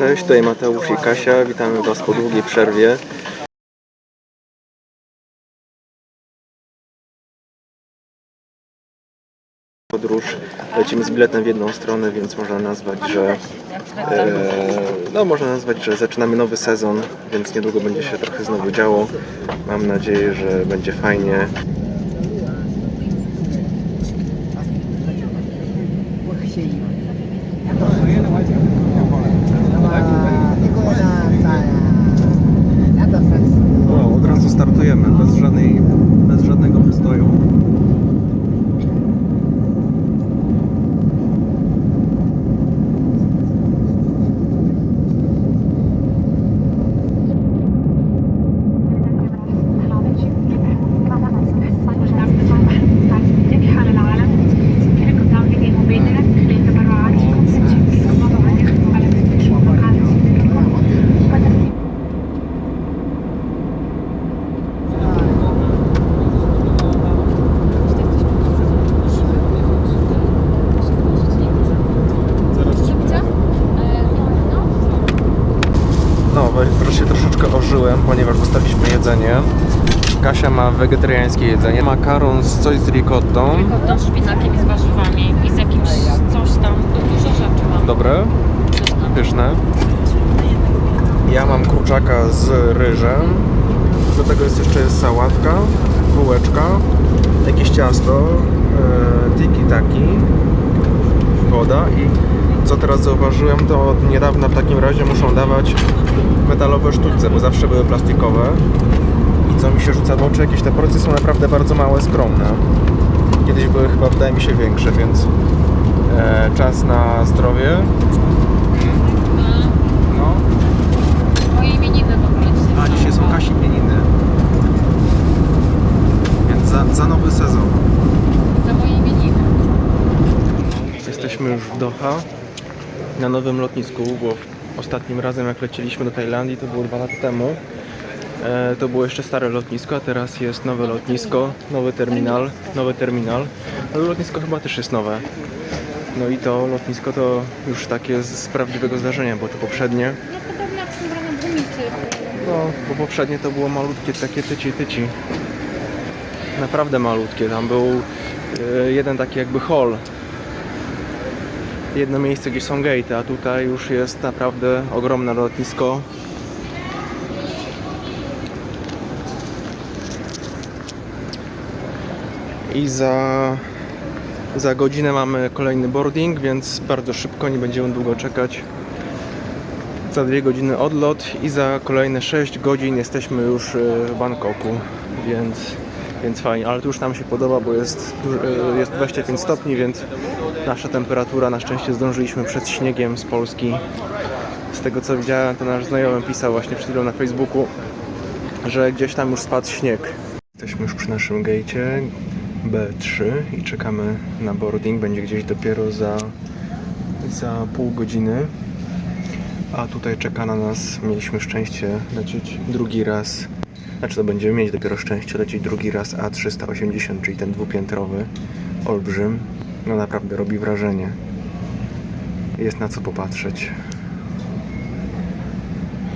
Cześć, tutaj Mateusz i Kasia. Witamy Was po długiej przerwie. Podróż. Lecimy z biletem w jedną stronę, więc można nazwać, że e, no można nazwać, że zaczynamy nowy sezon, więc niedługo będzie się trochę znowu działo. Mam nadzieję, że będzie fajnie. O, od razu startujemy, bez, żadnej, bez żadnego postoju. No, wreszcie troszeczkę ożyłem, ponieważ dostaliśmy jedzenie. Kasia ma wegetariańskie jedzenie. Makaron z coś z ricottą. Kotą, szpinakiem i z warzywami i z jakimś coś tam, dużo rzeczy mam. Dobre, pyszne. Ja mam kurczaka z ryżem. Do tego jest jeszcze sałatka, bułeczka, jakieś ciasto, e, tiki-taki, woda i co teraz zauważyłem, to od niedawna w takim razie muszą dawać metalowe sztuczce, bo zawsze były plastikowe. I co mi się rzuca w oczy, jakieś te porcje są naprawdę bardzo małe, skromne. Kiedyś były chyba, wydaje mi się, większe, więc e, czas na zdrowie. No. Moje imieniny w ogóle A, dzisiaj są Kasi imieniny. Więc za, za nowy sezon. Za moje imieniny. Jesteśmy już w Doha, na nowym lotnisku, bo ostatnim razem jak leciliśmy do Tajlandii, to było dwa lata temu. E, to było jeszcze stare lotnisko, a teraz jest nowe lotnisko, nowy terminal, nowy terminal. Ale lotnisko chyba też jest nowe. No i to lotnisko to już takie z, prawdziwego zdarzenia, bo to poprzednie, No no bo poprzednie to było malutkie takie tyci tyci. Naprawdę malutkie, tam był e, jeden taki jakby hall jedno miejsce, gdzie są gate, a tutaj już jest naprawdę ogromne lotnisko. I za, za godzinę mamy kolejny boarding, więc bardzo szybko, nie będziemy długo czekać. Za dwie godziny odlot i za kolejne 6 godzin jesteśmy już e, w Bangkoku, więc, więc fajnie. Ale tu już nam się podoba, bo jest, e, jest 25 stopni, więc nasza temperatura, na szczęście zdążyliśmy przed śniegiem z Polski. Z tego co widziałem, to nasz znajomy pisał właśnie przed chwilą na Facebooku, że gdzieś tam już spadł śnieg. Jesteśmy już przy naszym gejcie B3 i czekamy na boarding. Będzie gdzieś dopiero za, za pół godziny. A tutaj czeka na nas, mieliśmy szczęście lecieć drugi raz. Znaczy to będziemy mieć dopiero szczęście lecieć drugi raz A380, czyli ten dwupiętrowy olbrzym. No naprawdę robi wrażenie. Jest na co popatrzeć.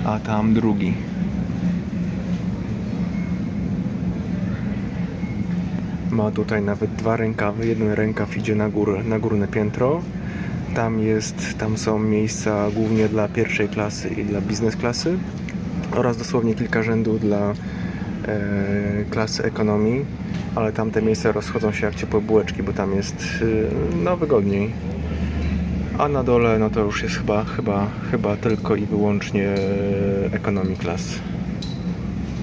A tam drugi. Ma tutaj nawet dwa rękawy. Jeden rękaw idzie na górę, na górne piętro. Tam jest, tam są miejsca głównie dla pierwszej klasy i dla biznes klasy oraz dosłownie kilka rzędów dla e, klasy ekonomii, ale tamte miejsca rozchodzą się jak ciepłe bułeczki, bo tam jest e, no wygodniej. A na dole no to już jest chyba, chyba, chyba tylko i wyłącznie ekonomii klas.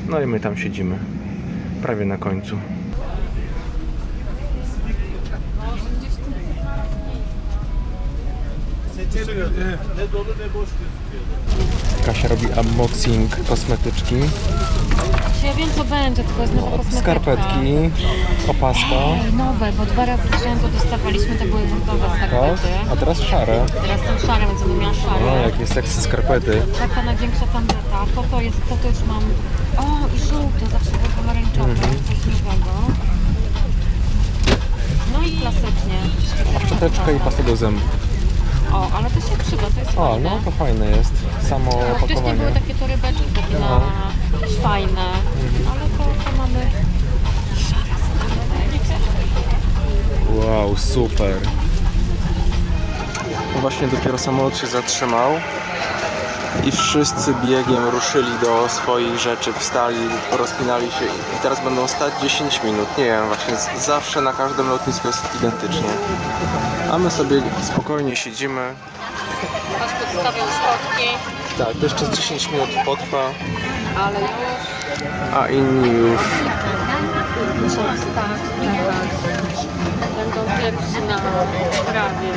No i my tam siedzimy. Prawie na końcu. Kasia robi unboxing kosmetyczki, ja wiem co będzie, tylko jest nowa kosmetyka. skarpetki, opaska, Ej, nowe, bo dwa razy z rzędu dostawaliśmy, to były tak? skarpety. a teraz szare. Teraz są szare, więc będę miała szare. No, jakie seksy skarpety. Taka największa tandeta. To to jest, to to już mam. O, i żółte, zawsze było pomarańczowe, Mhm. coś nowego. No i klasycznie. Szczoteczka i pasta do zębów. O, ale to się przyda, to jest O, fajne. no to fajne jest. Samo Wcześniej były opakowanie. takie torybeczki takie No. na fajne, ale to, to mamy Wow, super. Właśnie dopiero samolot się zatrzymał i wszyscy biegiem ruszyli do swoich rzeczy, wstali, rozpinali się i teraz będą stać 10 minut. Nie wiem, właśnie zawsze na każdym lotnisku jest identycznie. A my sobie spokojnie siedzimy. Ktoś podstawiał schodki, Tak, to jeszcze z 10 minut potrwa, ale już a inni już. muszą wstać teraz. Będą pierwsi na prawie.